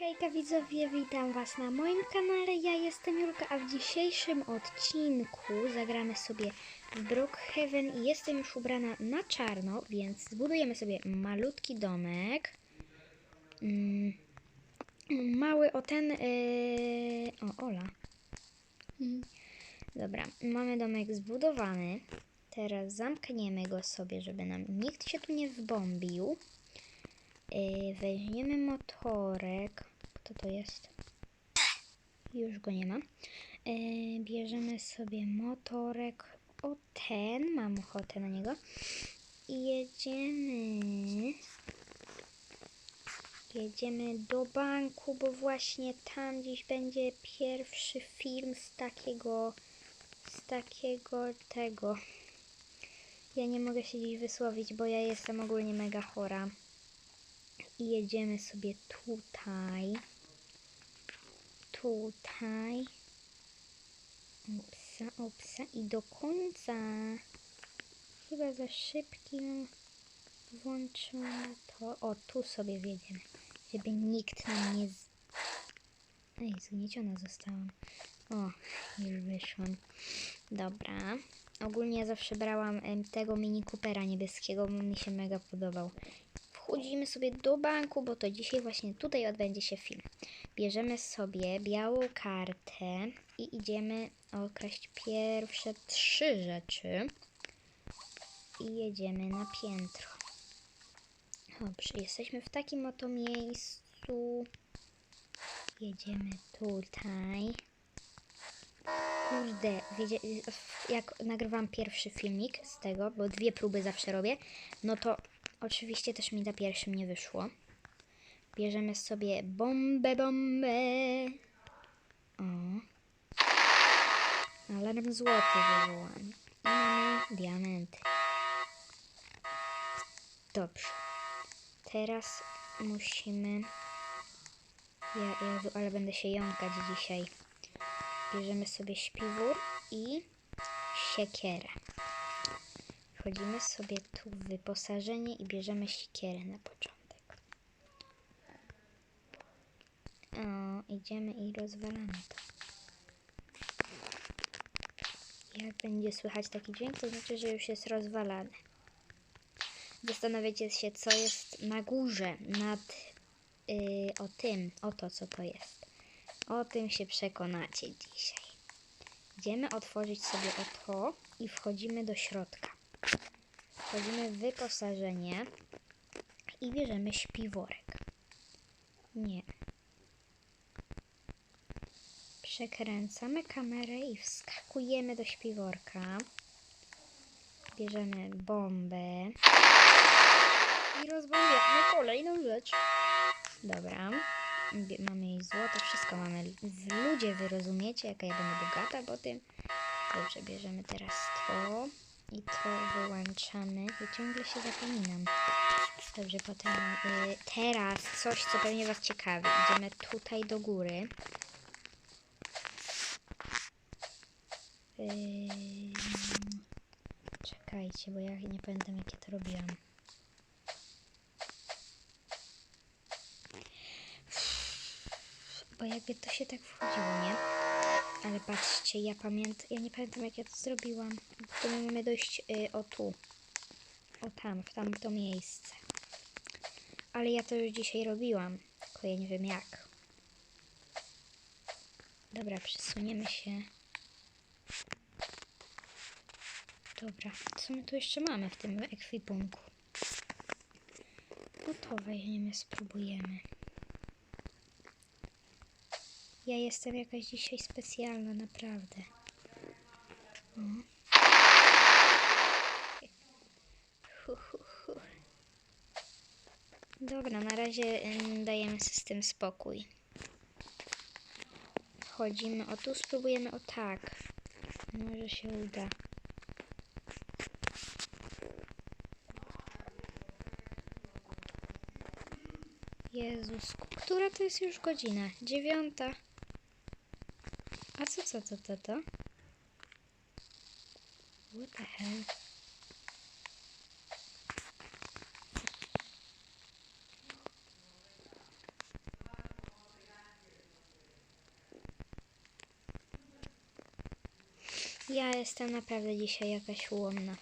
Hejka widzowie, witam was na moim kanale, ja jestem Julka, a w dzisiejszym odcinku zagramy sobie w Brookhaven i jestem już ubrana na czarno, więc zbudujemy sobie malutki domek. Mm, mały o ten... Yy... O, Ola. Dobra, mamy domek zbudowany. Teraz zamkniemy go sobie, żeby nam nikt się tu nie wbombił. Yy, weźmiemy motorek. Kto to jest? Już go nie ma. Yy, bierzemy sobie motorek. O ten, mam ochotę na niego. I jedziemy. Jedziemy do banku, bo właśnie tam dziś będzie pierwszy film z takiego, z takiego tego. Ja nie mogę się dziś wysłowić, bo ja jestem ogólnie mega chora. I jedziemy sobie tutaj. Tutaj. Upsa, upsa. I do końca. Chyba za szybkim włączyłam to. O, tu sobie wjedziemy. Żeby nikt nam nie... Z... Ej, zgnieciona zostałam. O, już wyszłam. Dobra. Ogólnie ja zawsze brałam em, tego mini Coopera niebieskiego, bo mi się mega podobał. Wchodzimy sobie do banku, bo to dzisiaj właśnie tutaj odbędzie się film. Bierzemy sobie białą kartę i idziemy okraść pierwsze trzy rzeczy. I jedziemy na piętro. Dobrze, jesteśmy w takim oto miejscu. Jedziemy tutaj. Kurde, wiecie, jak nagrywam pierwszy filmik z tego, bo dwie próby zawsze robię, no to oczywiście też mi na pierwszym nie wyszło. Bierzemy sobie bombę, bombę. O. Alarm złoty wywołany. I mamy diamenty. Dobrze. Teraz musimy... Ja, Jezu, ale będę się jąkać dzisiaj. Bierzemy sobie śpiwór i siekierę. Wchodzimy sobie tu w wyposażenie i bierzemy siekierę na początek. O, idziemy i rozwalamy to. Jak będzie słychać taki dźwięk, to znaczy, że już jest rozwalany. Zastanawiacie się, co jest na górze, nad yy, o tym, o to, co to jest. O tym się przekonacie dzisiaj. Idziemy otworzyć sobie to i wchodzimy do środka. Wchodzimy w wyposażenie i bierzemy śpiworek. Nie. Przekręcamy kamerę i wskakujemy do śpiworka. Bierzemy bombę i rozbombiamy kolejną rzecz. Dobra. Mamy jej złoto, wszystko mamy. Ludzie wy rozumiecie, jaka ja będę bogata po tym. Dobrze, bierzemy teraz to i to wyłączamy. I ciągle się zapominam. Dobrze, potem y, teraz coś, co pewnie was ciekawi. Idziemy tutaj do góry. Ym, czekajcie, bo ja nie pamiętam jak ja to robiłam. Bo jakby to się tak wchodziło, nie? Ale patrzcie, ja pamiętam, ja nie pamiętam jak ja to zrobiłam. To my mamy dojść y, o tu. O tam, w tamto miejsce. Ale ja to już dzisiaj robiłam, tylko ja nie wiem jak. Dobra, przesuniemy się. Dobra, co my tu jeszcze mamy w tym ekwipunku? No to weźmiemy, spróbujemy. Ja jestem jakaś dzisiaj specjalna, naprawdę. O. Dobra, na razie dajemy tym spokój. Wchodzimy, o tu spróbujemy, o tak. Może się uda. Jezus, która to jest już godzina? Dziewiąta co, co, co, co, co? What the hell? Ja jestem naprawdę dzisiaj jakaś ułomna.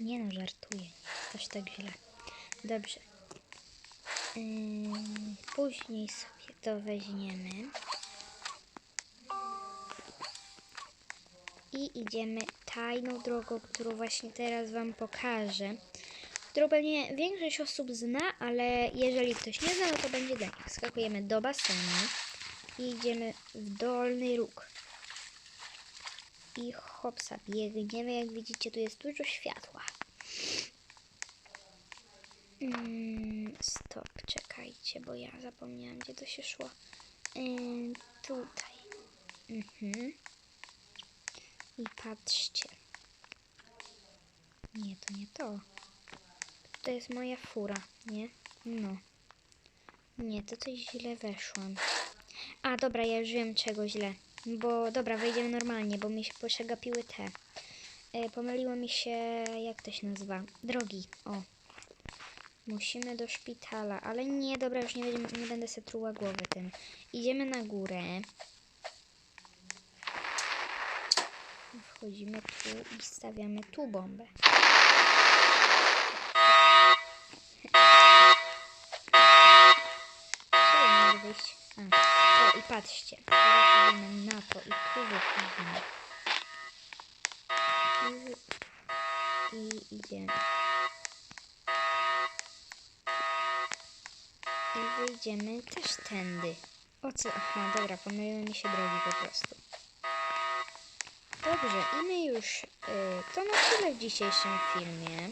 Nie no, żartuję. Nie tak źle. Dobrze. Yy, później sobie to weźmiemy. I idziemy tajną drogą, którą właśnie teraz Wam pokażę. Którą pewnie większość osób zna, ale jeżeli ktoś nie zna, no to będzie dla nich. Skakujemy do basenu i idziemy w dolny róg. I hopsa, biegniemy. Jak widzicie, tu jest dużo światła. Mm, stop, czekajcie, bo ja zapomniałam, gdzie to się szło. Tutaj. Mhm. I patrzcie. Nie, to nie to. To jest moja fura, nie? No. Nie, to coś źle weszłam. A, dobra, ja już wiem czego źle. Bo, dobra, wejdziemy normalnie, bo mi się przegapiły te. E, pomyliło mi się, jak to się nazywa? Drogi, o. Musimy do szpitala, ale nie, dobra, już nie, będziemy, nie będę se truła głowy tym. Idziemy na górę. Wchodzimy tu i stawiamy tu bombę. Wyjść? A, o i patrzcie. Teraz idziemy na to i tu wychodzimy. I, I idziemy. I wyjdziemy też tędy. O co? Aha, dobra, pomyliły mi się drogi po prostu. Dobrze, i my już y, to na tyle w dzisiejszym filmie.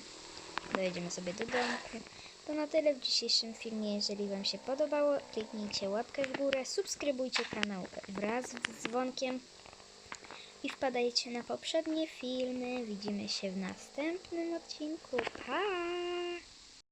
Dojedziemy sobie do domku. To na tyle w dzisiejszym filmie. Jeżeli Wam się podobało, kliknijcie łapkę w górę, subskrybujcie kanał wraz z dzwonkiem i wpadajcie na poprzednie filmy. Widzimy się w następnym odcinku. Pa!